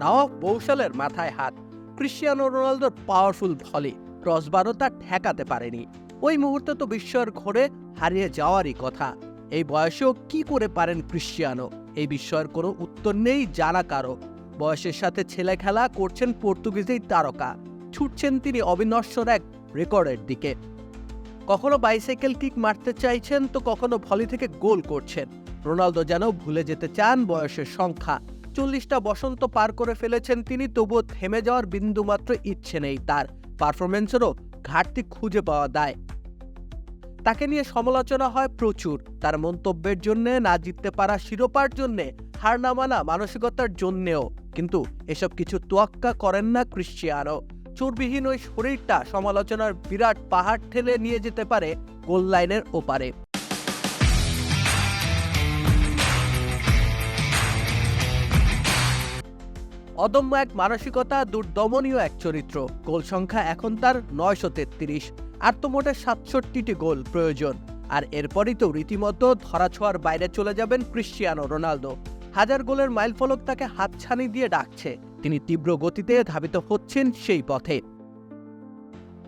নওয়াব বৌশালের মাথায় হাত। ক্রিশ্চিয়ানো রোনালদোর পাওয়ারফুল ভলি ক্রসবারও তা ঠেকাতে পারেনি। ওই মুহূর্তে তো বিস্ময়ের ঘোরে হারিয়ে যাওয়ারই কথা। এই বয়সেও কি করে পারেন ক্রিশ্চিয়ানো? এই বিস্ময়ের কোনো উত্তর নেই জানা কারও। বয়সের সাথে ছেলে খেলা করছেন পর্তুগিজেই তারকা। ছুটছেন তিনি অবিনশ্বর এক রেকর্ডের দিকে। কখনো বাইসাইকেল কিক মারতে চাইছেন তো কখনো ভলি থেকে গোল করছেন। রোনালদো যেন ভুলে যেতে চান বয়সের সংখ্যা। চল্লিশটা বসন্ত পার করে ফেলেছেন তিনি, তবুও থেমে যাওয়ার বিন্দুমাত্র ইচ্ছে নেই তার। পারফরমেন্সেরও ঘাটতি খুঁজে পাওয়া দায়। তাকে নিয়ে সমালোচনা হয় প্রচুর। তার মন্তব্যের জন্য, না জিততে পারা শিরোপার জন্যে, হার না মানা মানসিকতার জন্যেও। কিন্তু এসব কিছু তোয়াক্কা করেন না ক্রিশ্চিয়ানো। চর্বিহীন ওই শরীরটা সমালোচনার বিরাট পাহাড় ঠেলে নিয়ে যেতে পারে গোল লাইনের ওপারে। অদম্য এক মানসিকতা, দুর্দমনীয় এক চরিত্র। গোল সংখ্যা এখন তার নয়শো তেত্রিশ। আর তো মোটে সাতষট্টিটি গোল প্রয়োজন। আর এরপরই তো রীতিমতো ধরাছোঁয়ার বাইরে চলে যাবেন ক্রিশ্চিয়ানো রোনালদো। হাজার গোলের মাইলফলক তাকে হাতছানি দিয়ে ডাকছে। তিনি তীব্র গতিতে ধাবিত হচ্ছেন সেই পথে।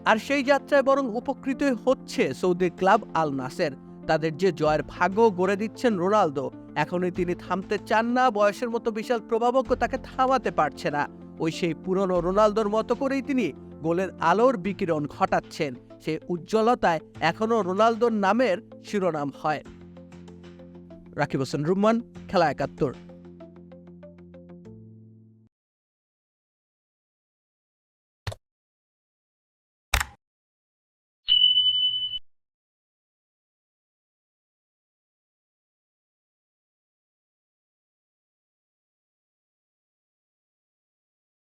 আর সেই যাত্রায় বরং উপকৃত হচ্ছে সৌদি ক্লাব আল নাসের তাদের যে জয়ের ভাগ্য গড়ে দিচ্ছেন রোনালদো, এখনই তিনি থামতে চান না, বয়সের মতো বিশাল প্রভাবক তাকে থামাতে পারছে না। ওই সেই পুরনো রোনালদোর মতো করেই তিনি গোলের আলোর বিকিরণ ঘটাচ্ছেন। সে উজ্জ্বলতায় এখনও রোনালদোর নামের শিরোনাম হয়। রাকিব হোসেন, রুম্মান, খেলা একাত্তর।